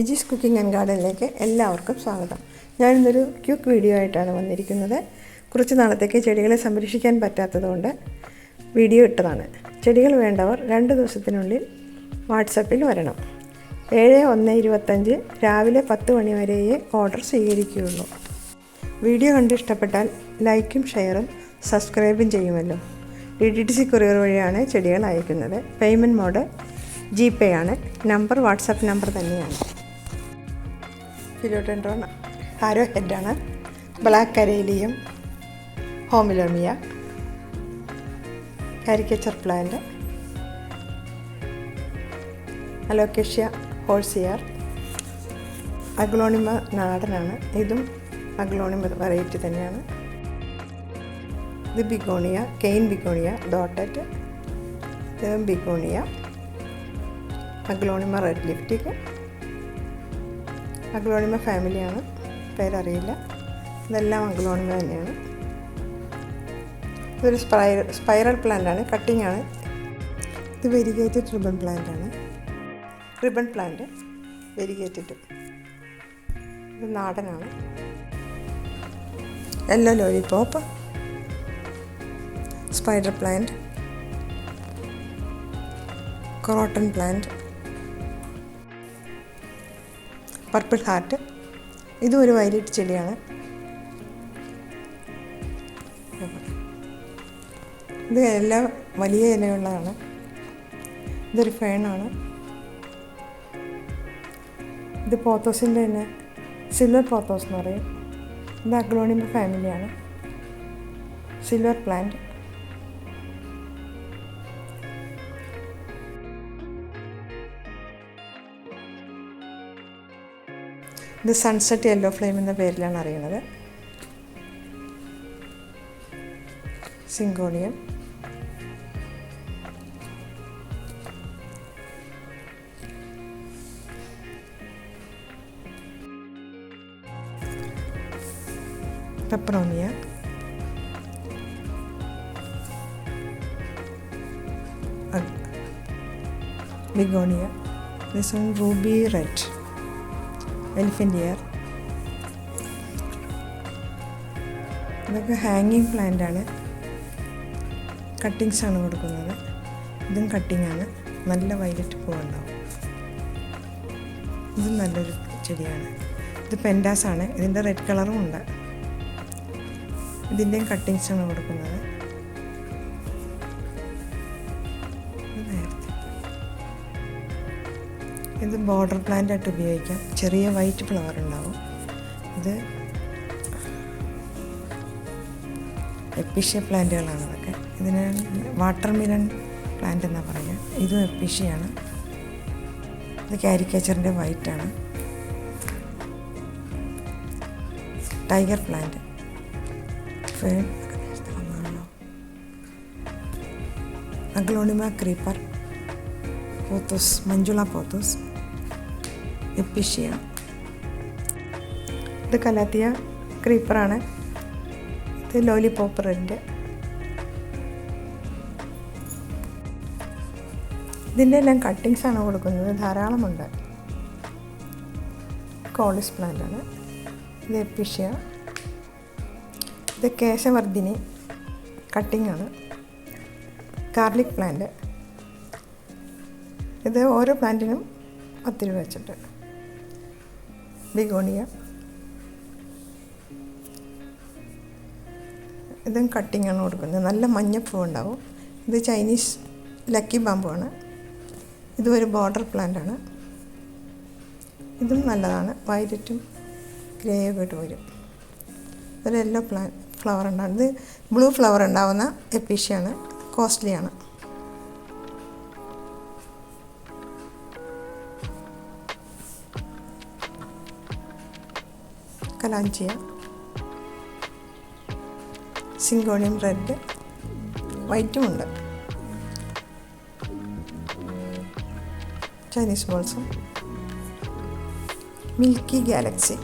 വിജീസ് cooking and ഗാർഡനിലേക്ക് എല്ലാവർക്കും സ്വാഗതം. ഞാനിന്നൊരു quake video ആയിട്ടാണ് വന്നിരിക്കുന്നത്. കുറച്ച് നാളത്തേക്ക് ചെടികളെ സംരക്ഷിക്കാൻ പറ്റാത്തതുകൊണ്ട് വീഡിയോ ഇട്ടതാണ്. ചെടികൾ വേണ്ടവർ രണ്ട് ദിവസത്തിനുള്ളിൽ വാട്സപ്പിൽ വരണം. ഏഴ് ഒന്ന് ഇരുപത്തഞ്ച് രാവിലെ പത്ത് മണി വരെയേ ഓർഡർ സ്വീകരിക്കുകയുള്ളൂ. വീഡിയോ കണ്ട് ഇഷ്ടപ്പെട്ടാൽ ലൈക്കും ഷെയറും സബ്സ്ക്രൈബും ചെയ്യുമല്ലോ. D T T C courier വഴിയാണ് ചെടികൾ അയക്കുന്നത്. പേയ്മെന്റ് മോഡ് ജി പേ ആണ്. നമ്പർ വാട്സപ്പ് നമ്പർ തന്നെയാണ്. ഫിലോട്ടെൻഡ്രോൺ ആരോ ഹെഡാണ്. ബ്ലാക്ക് കരേലിയും ഹോമിലോമിയ. Caricature plant. അലോക്കേഷ്യ ഹോൾസിയാർ. അഗ്ലോണിമ നാടനാണ്. ഇതും അഗ്ലോണിമ വെറൈറ്റി തന്നെയാണ്. ഇത് begonia cane begonia dotted begonia. Aglaonema red ലിഫ്റ്റിക് aglaonema ഫാമിലിയാണ്. പേരറിയില്ല. ഇതെല്ലാം അഗ്ലോണിമ തന്നെയാണ്. ഇതൊരു സ്പൈറൽ സ്പൈറൽ പ്ലാന്റാണ്. കട്ടിംഗ് ആണ് ഇത് വെരിഗേറ്റഡ് റിബൺ പ്ലാന്റ് ആണ് റിബൺ പ്ലാന്റ് വെരിഗേറ്റഡ്. ഇത് നാടനാണ്. Yellow lollipop. Spider plant. Croton plant. Purple heart. ഇതും ഒരു വയലറ്റ് ചെടിയാണ്. ഇത് എല്ലാം വലിയ ഇലയുള്ളതാണ്. ഇതൊരു ഫേണാണ്. ഇത് പോത്തോസിന്റെ തന്നെ സിൽവർ പോത്തോസ് എന്ന് പറയും. ഇത് അഗ്ലോണിമ ഫാമിലിയാണ്. Silver plant. ഇത് സൺസെറ്റ് യെല്ലോ ഫ്ലെയിം എന്ന പേരിലാണ് അറിയുന്നത്. Syngonium. Peperomia. Begonia this one ruby red. Elephant ear ഇതൊക്കെ ഹാങ്ങിങ് പ്ലാന്റ് ആണ്. കട്ടിങ്സ് ആണ് കൊടുക്കുന്നത്. ഇതും കട്ടിങ് ആണ്. നല്ല വൈലറ്റ് പൂവുണ്ടാവും ഇതും നല്ലൊരു ചെടിയാണ്. ഇത് പെൻഡാസ് ആണ്. ഇതിന്റെ റെഡ് കളറും ഉണ്ട്. ഇതിന്റെയും കട്ടിങ്സ് ആണ് കൊടുക്കുന്നത്. ഇത് ബോർഡർ പ്ലാന്റ് ആയിട്ട് ഉപയോഗിക്കാം. ചെറിയ വൈറ്റ് ഫ്ലവർ ഉണ്ടാവും. ഇത് എപ്പിഷ്യ പ്ലാന്റുകളാണ് അതൊക്കെ ഇതിന് വാട്ടർ മിലൺ പ്ലാന്റ് എന്നാണ് പറയുക. ഇതും എപ്പിഷ്യയാണ് ഇത് കാരിക്കേച്ചറിന്റെ വൈറ്റാണ് tiger plant aglaonema creeper pothos Manjula pothos episcia ഇത് കലാത്തിയ ക്രീപ്പറാണ് ഇത് ലോലിപോപ്പ് റെഡ് ഇതിന്റെ എല്ലാം കട്ടിങ്സ് ആണ് കൊടുക്കുന്നത്. ധാരാളമുണ്ട്. കോളിസ് പ്ലാന്റ് ആണ്. ഇത് എപ്പിഷ്യ. ഇത് കേശവർദ്ധിനി കട്ടിംഗ് ആണ്. ഗാർലിക് പ്ലാന്റ് ഇത് ഓരോ പ്ലാന്റിനും പത്ത് രൂപ വെച്ചിട്ട് ബിഗോണിയ. ഇതും കട്ടിങ്ങാണ് കൊടുക്കുന്നത്. നല്ല മഞ്ഞപ്പൂ ഉണ്ടാവും ഇത് ചൈനീസ് ലക്കി ബാമ്പു ആണ് ഇതും ഒരു ബോർഡർ പ്ലാന്റ് ആണ് ഇതും നല്ലതാണ്. വയലറ്റും ഗ്രേയൊക്കെ ഇട്ട് വരും. ഒരു യെല്ലോ പ്ലാൻ ഫ്ലവർ ഉണ്ടാകും ഇത് ബ്ലൂ ഫ്ലവർ ഉണ്ടാവുന്ന എപ്പീഷ്യയാണ്. കോസ്റ്റ്ലിയാണ്. കലാഞ്ചിയ. Syngonium red. വൈറ്റും ഉണ്ട് ചൈനീസ് ബോൾസും. Milky galaxy.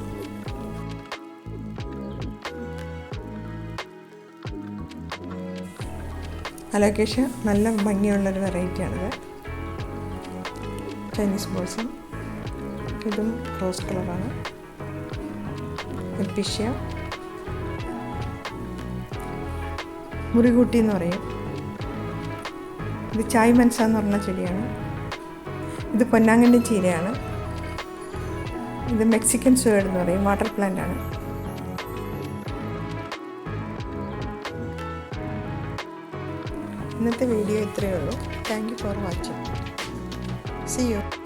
അലോക്കേഷ്യ നല്ല ഭംഗിയുള്ളൊരു വെറൈറ്റിയാണിത്. ചൈനീസ് ബോൾസും. ഇതും റോസ് കളറാണ്. എപ്പിഷ്യ മുറികൂട്ടി എന്ന് പറയും. ഇത് ചായ് മൻസ എന്ന് പറഞ്ഞ ചെടിയാണ്. ഇത് പൊന്നാങ്കണ്ണി ചീരയാണ്. ഇത് മെക്സിക്കൻ സുവേഡ് എന്ന് പറയും വാട്ടർ പ്ലാന്റ് ആണ്. ഇന്നത്തെ വീഡിയോ ഇത്രയേ ഉള്ളൂ. Thank you for watching see you